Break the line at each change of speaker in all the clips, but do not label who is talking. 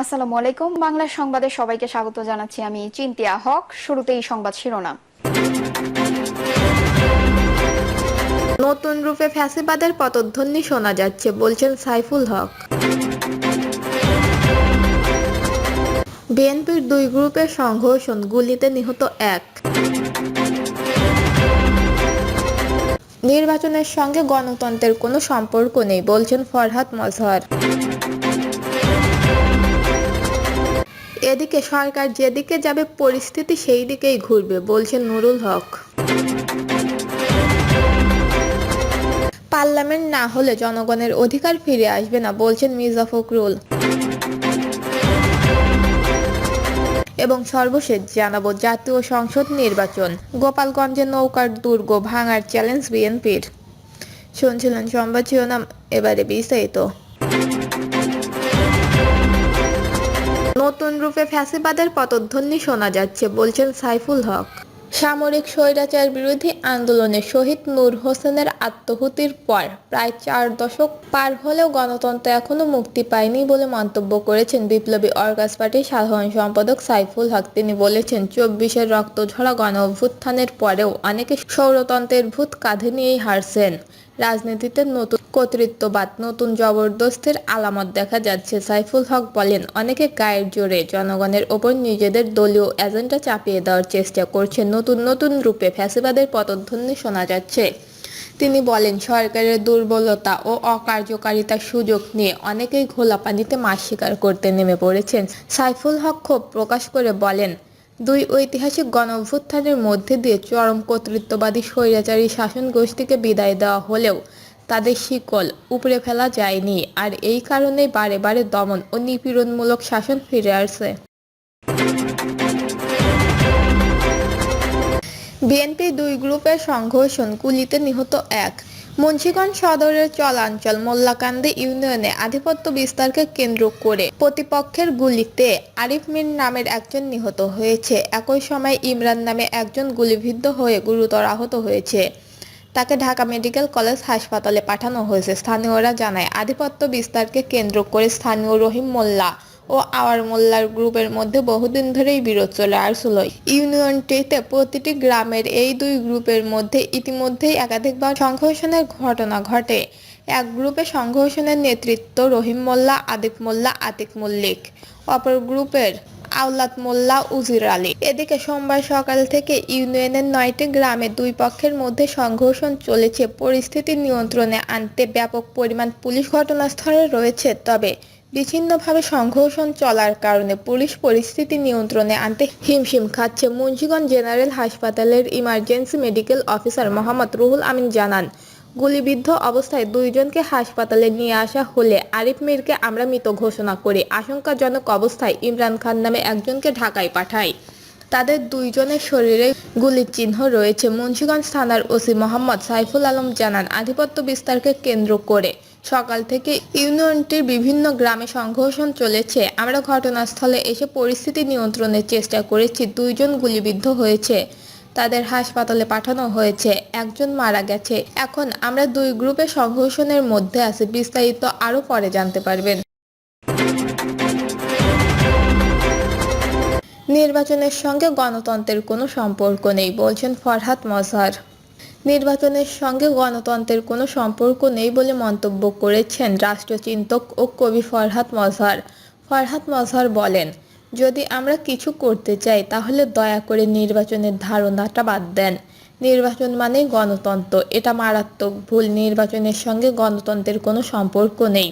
আসসালামু আলাইকুম। বাংলা সংবাদে সবাইকে স্বাগত জানাচ্ছি আমি চিন্তিয়া হক। শুরুতেই সংবাদ শিরোনাম।
নতুন রূপে ফ্যাসিবাদের পতধ্বনি শোনা যাচ্ছে, বলছেন সাইফুল হক। বিএনপির দুই গ্রুপের সংঘর্ষণ, গুলিতে নিহত এক। নির্বাচনের সঙ্গে গণতন্ত্রের কোনো সম্পর্ক নেই, বলছেন ফরহাদ মজহর। এদিকে সরকার যেদিকে যাবে, পরিস্থিতি সেই দিকেই ঘুরবে, বলছেন নুরুল হক। পার্লামেন্ট না হলে জনগণের অধিকার ফিরে আসবে না, বলছেন মির্জা ফখরুল। এবং সর্বশেষ জানাব, জাতীয় সংসদ নির্বাচন, গোপালগঞ্জে নৌকার দুর্গ ভাঙার চ্যালেঞ্জ বিএনপির। শুনছিলেন সংবাদ শিরোনাম, এবারে বিস্তারিত। নতুন রূপে ফ্যাসিবাদের পতধ্বনি শোনা যাচ্ছে, বলছেন সাইফুল হক। সামরিক স্বৈরাচার বিরোধী আন্দোলনে শহীদ নূর হোসেনের আত্মহুতির পর প্রায় চার দশক পার হলেও গণতন্ত্র এখনও মুক্তি পায়নি বলে মন্তব্য করেছেন বিপ্লবী অর্গাস পার্টির সাধারণ সম্পাদক সাইফুল হক। তিনি বলেছেন, চব্বিশের রক্তঝরা গণ অভ্যুত্থানের পরেও অনেকে সৌরতন্ত্রের ভূত কাঁধে নিয়েই হারছেন। রাজনীতিতে নতুন কর্তৃত্ববাদ নতুন জবরদস্তির আলামত দেখা যাচ্ছে, সাইফুল হক বলেন। অনেকে গায়ের জোরে জনগণের ওপর নিজেদের দলীয় এজেন্ডা চাপিয়ে দেওয়ার চেষ্টা করছে। নতুন নতুন রূপে ফ্যাসিবাদের পতধ্বনি শোনা যাচ্ছে। তিনি বলেন, সরকারের দুর্বলতা ও অকার্যকারিতার সুযোগ নিয়ে অনেকেই ঘোলা পানিতে মাছ শিকার করতে নেমে পড়েছেন। সাইফুল হক ক্ষোভ প্রকাশ করে বলেন দুই ঐতিহাসিক গণঅভ্যুত্থানের মধ্যে দিয়ে চরম কর্তৃত্ববাদী স্বৈরাচারী শাসন গোষ্ঠীকে বিদায় দেওয়া হলেও তাদের শিকল উপড়ে ফেলা যায়নি আর এই কারণেই বারে বারে দমন ও নিপীড়নমূলক শাসন ফিরে আসছে। বিএনপি দুই গ্রুপের সংঘর্ষণ কুলিতে নিহত এক। মুন্সিগঞ্জ সদরের চলাঞ্চল মোল্লাকান্দি ইউনিয়নে আধিপত্য বিস্তারকে কেন্দ্র করে প্রতিপক্ষের গুলিতে আরিফ মির নামের একজন নিহত হয়েছে। একই সময় ইমরান নামে একজন গুলিবিদ্ধ হয়ে গুরুতর আহত হয়েছে। তাকে ঢাকা মেডিকেল কলেজ হাসপাতালে পাঠানো হয়েছে। স্থানীয়রা জানায়, আধিপত্য বিস্তারকে কেন্দ্র করে স্থানীয় রহিম মোল্লা ও আওয়ার মোল্লার গ্রুপের মধ্যে বহুদিন ধরেই বিরোধ চলে আসছিল ইউনিয়নটিতে প্রতিটি গ্রামের এই দুই গ্রুপের মধ্যে ইতিমধ্যেই একাধিকবার সংঘর্ষণের ঘটনা ঘটে। এক গ্রুপে সংঘর্ষণের নেতৃত্ব রহিম মোল্লা আদিক মোল্লা, আতিক মল্লিক। অপর গ্রুপের আওলাদ মোল্লা, উজির আলী। এদিকে সোমবার সকাল থেকে ইউনিয়নের নয়টি গ্রামে দুই পক্ষের মধ্যে সংঘর্ষণ চলেছে। পরিস্থিতি নিয়ন্ত্রণে আনতে ব্যাপক পরিমাণ পুলিশ ঘটনাস্থলে রয়েছে। তবে বিচ্ছিন্নভাবে সংঘর্ষণ চলার কারণে পুলিশ পরিস্থিতি নিয়ন্ত্রণে আনতে হিমশিম খাচ্ছে মুন্সিগঞ্জ জেনারেল হাসপাতালের emergency medical officer Mohammad Ruhul Amin জানান, গুলিবিদ্ধ অবস্থায় দুইজনকে হাসপাতালে নিয়ে আসা হলে আরিফ মিরকে আমরা মৃত ঘোষণা করি। আশঙ্কাজনক অবস্থায় ইমরান খান নামে একজনকে ঢাকায় পাঠাই তাদের দুইজনের শরীরে গুলির চিহ্ন রয়েছে। মুন্সিগঞ্জ থানার ওসি মোহাম্মদ সাইফুল আলম জানান, আধিপত্য বিস্তারকে কেন্দ্র করে সকাল থেকে ইউনিয়নটির বিভিন্ন গ্রামে সংঘর্ষণ চলেছে। আমরা ঘটনাস্থলে এসে পরিস্থিতি নিয়ন্ত্রণের চেষ্টা করেছি। দুইজন গুলিবিদ্ধ হয়েছে। তাদের হাসপাতালে পাঠানো হয়েছে। একজন মারা গেছে। এখন আমরা দুই গ্রুপে সংঘর্ষণের মধ্যে আছি। বিস্তারিত আরও পরে জানতে পারবেন। নির্বাচনের সঙ্গে গণতন্ত্রের কোনো সম্পর্ক নেই, বলছেন ফরহাদ মজহার। নির্বাচনের সঙ্গে গণতন্ত্রের কোনো সম্পর্ক নেই বলে মন্তব্য করেছেন রাষ্ট্রচিন্তক ও কবি ফরহাদ মজহার। ফরহাদ মজহার বলেন, যদি আমরা কিছু করতে চাই, তাহলে দয়া করে নির্বাচনের ধারণাটা বাদ দেন। নির্বাচন মানে গণতন্ত্র। এটা মারাত্মক ভুল। নির্বাচনের সঙ্গে গণতন্ত্রের কোনো সম্পর্ক নেই।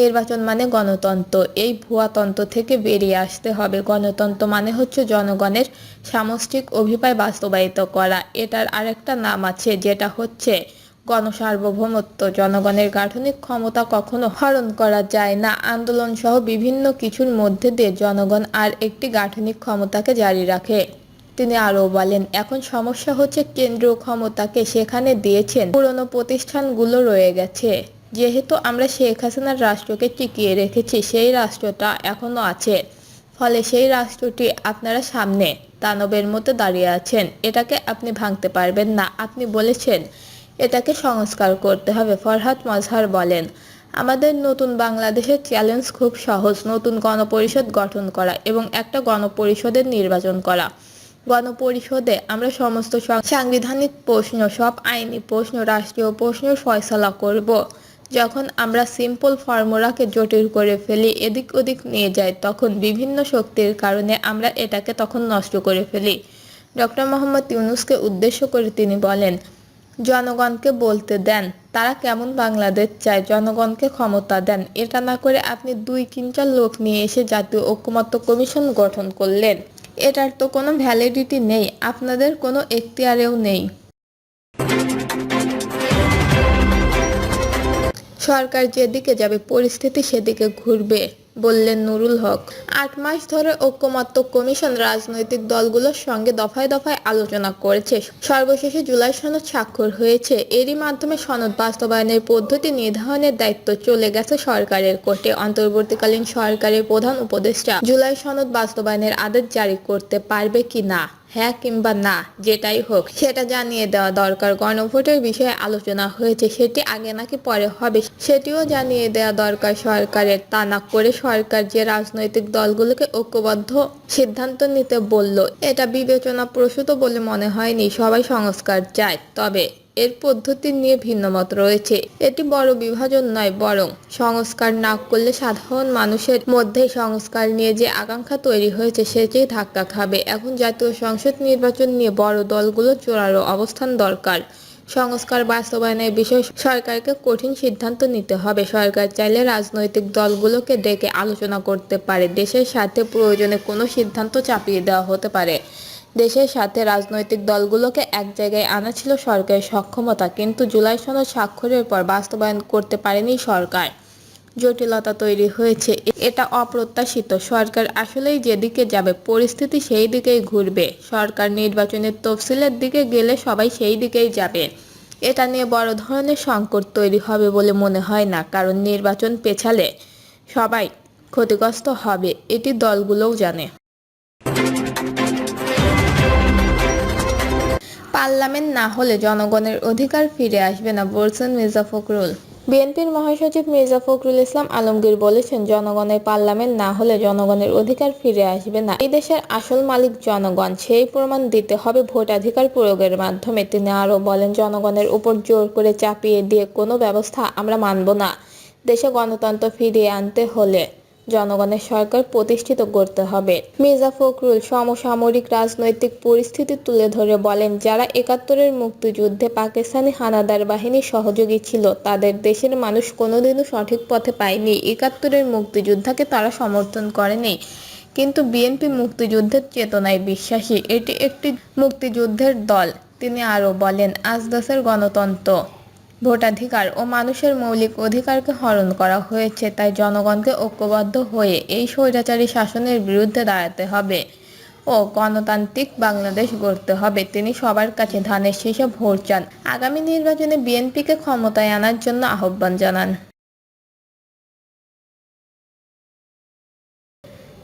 নির্বাচন মানে গণতন্ত্র। এই ভুয়াতন্ত্র থেকে বেরিয়ে আসতে হবে। গণতন্ত্র মানে হচ্ছে জনগণের সামষ্টিক অভিপ্রায় বাস্তবায়িত করা। এটার আরেকটা নাম আছে, যেটা হচ্ছে গণসার্বভৌমত্ব। জনগণের গাঠনিক ক্ষমতা কখনো হরণ করা যায় না। আন্দোলন সহ বিভিন্ন কিছুর মধ্যে দিয়ে জনগণ আর একটি গাঠনিক ক্ষমতাকে জারি রাখে। তিনি আরও বলেন, এখন সমস্যা হচ্ছে কেন্দ্রীয় ক্ষমতাকে সেখানে দিয়েছেন। পুরনো প্রতিষ্ঠানগুলো রয়ে গেছে। যেহেতু আমরা শেখ হাসিনার রাষ্ট্রকে টিকিয়ে রেখেছি, সেই রাষ্ট্রটা এখনও আছে। ফলে সেই রাষ্ট্রটি আপনারা সামনে দানবের মতো দাঁড়িয়ে আছেন। এটাকে আপনি ভাঙতে পারবেন না। আপনি বলেছেন, এটাকে সংস্কার করতে হবে। ফরহাদ মজহার বলেন, আমাদের নতুন বাংলাদেশের চ্যালেঞ্জ খুব সহজ। নতুন গণপরিষদ গঠন করা এবং একটা গণপরিষদের নির্বাচন করা। গণপরিষদে আমরা সমস্ত সাংবিধানিক প্রশ্ন, সব আইনি প্রশ্ন, রাষ্ট্রীয় প্রশ্ন ফয়সলা করব। যখন আমরা সিম্পল ফর্মুলাকে জটিল করে ফেলি, এদিক ওদিক নিয়ে যাই, তখন বিভিন্ন শক্তির কারণে আমরা এটাকে তখন নষ্ট করে ফেলি। ডক্টর মোহাম্মদ ইউনুসকে উদ্দেশ্য করে তিনি বলেন, জনগণকে বলতে দেন, তারা কেমন বাংলাদেশ চায়, জনগণকে ক্ষমতা দেন। এটা না করে আপনি দুই কিঞ্চাল লোক নিয়ে এসে জাতীয় ঐক্যমত্য কমিশন গঠন করলেন। এটার তো কোনো ভ্যালিডিটি নেই, আপনাদের কোনো এখতিয়ারেও নেই। সরকার যেদিকে যাবে, পরিস্থিতি সেদিকে ঘুরবে, বললেন নুরুল হক। আট মাস ধরে ঐক্যমত্য কমিশন রাজনৈতিক দলগুলোর সঙ্গে দফায় দফায় আলোচনা করেছে। সর্বশেষে জুলাই সনদ স্বাক্ষর হয়েছে। এরই মাধ্যমে সনদ বাস্তবায়নের পদ্ধতি নির্ধারণের দায়িত্ব চলে গেছে সরকারের কোর্টে। অন্তর্বর্তীকালীন সরকারের প্রধান উপদেষ্টা জুলাই সনদ বাস্তবায়নের আদেশ জারি করতে পারবে কি না? হ্যাঁ কিংবা না, যেটাই হোক, সেটা জানিয়ে দেওয়া দরকার। গণভোটের বিষয়ে আলোচনা হয়েছে, সেটি আগে নাকি পরে হবে, সেটিও জানিয়ে দেওয়া দরকার সরকারের। তা না করে সরকার যে রাজনৈতিক দলগুলোকে ঐক্যবদ্ধ সিদ্ধান্ত নিতে বলল, এটা বিবেচনা প্রসূত বলে মনে হয়নি। সবাই সংস্কার চায়। তবে এর পদ্ধতি নিয়ে ভিন্নমত রয়েছে। এটি বড় বিভাজন নয়, বরং সংস্কার না করলে সাধারণ মানুষের মধ্যে সংস্কার নিয়ে যে আকাঙ্ক্ষা তৈরি হয়েছে সেটি ধাক্কা খাবে। এখন জাতীয় সংসদ নির্বাচন নিয়ে বড় দলগুলো জোরালো অবস্থান দরকার। সংস্কার বাস্তবায়নের বিষয়ে সরকারকে কঠিন সিদ্ধান্ত নিতে হবে। সরকার চাইলে রাজনৈতিক দলগুলোকে ডেকে আলোচনা করতে পারে। দেশের সাথে প্রয়োজনে কোনো সিদ্ধান্ত চাপিয়ে দেওয়া হতে পারে। দেশের সাথে রাজনৈতিক দলগুলোকে এক জায়গায় আনা ছিল সরকারের সক্ষমতা, কিন্তু জুলাই সনদ স্বাক্ষরের পর বাস্তবায়ন করতে পারেনি সরকার। জটিলতা তৈরি হয়েছে। এটা অপ্রত্যাশিত। সরকার আসলেই যেদিকে যাবে, পরিস্থিতি সেই দিকেই ঘুরবে। সরকার নির্বাচনের তফসিলের দিকে গেলে সবাই সেই দিকেই যাবে। এটা নিয়ে বড় ধরনের সংকট তৈরি হবে বলে মনে হয় না, কারণ নির্বাচন পেছালে সবাই ক্ষতিগ্রস্ত হবে, এটি দলগুলোও জানে। পার্লামেন্ট না হলে জনগণের অধিকার ফিরে আসবে না, বলছেন মির্জা ফখরুল। বিএনপির মহাসচিব মির্জা ফখরুল ইসলাম আলমগীর বলেছেন, জনগণের পার্লামেন্ট না হলে জনগণের অধিকার ফিরে আসবে না। এই দেশের আসল মালিক জনগণ, সেই প্রমাণ দিতে হবে ভোটাধিকার প্রয়োগের মাধ্যমে। তিনি আরও বলেন, জনগণের উপর জোর করে চাপিয়ে দিয়ে কোনো ব্যবস্থা আমরা মানব না। দেশে গণতন্ত্র ফিরিয়ে আনতে হলে জনগণের সরকার প্রতিষ্ঠিত করতে হবে। মির্জা ফখরুল সমসামরিক রাজনৈতিক পরিস্থিতি তুলে ধরে বলেন, যারা একাত্তরের মুক্তিযুদ্ধে পাকিস্তানি হানাদার বাহিনীর সহযোগী ছিল, তাদের দেশের মানুষ কোনোদিনও সঠিক পথে পায়নি। একাত্তরের মুক্তিযোদ্ধাকে তারা সমর্থন করেনি, কিন্তু বিএনপি মুক্তিযুদ্ধের চেতনায় বিশ্বাসী, এটি একটি মুক্তিযুদ্ধের দল, তিনি আরও বলেন। আজ দেশের গণতন্ত্র ভোটাধিকার ও মানুষের মৌলিক অধিকারকে হরণ করা হয়েছে, তাই জনগণকে ঐক্যবদ্ধ হয়ে এই স্বৈরাচারী শাসনের বিরুদ্ধে দাঁড়াতে হবে ও গণতান্ত্রিক বাংলাদেশ গড়তে হবে। তিনি সবার কাছে ধানের শীষে ভোট চান। আগামী নির্বাচনে বিএনপিকে ক্ষমতায় আনার জন্য আহ্বান জানান।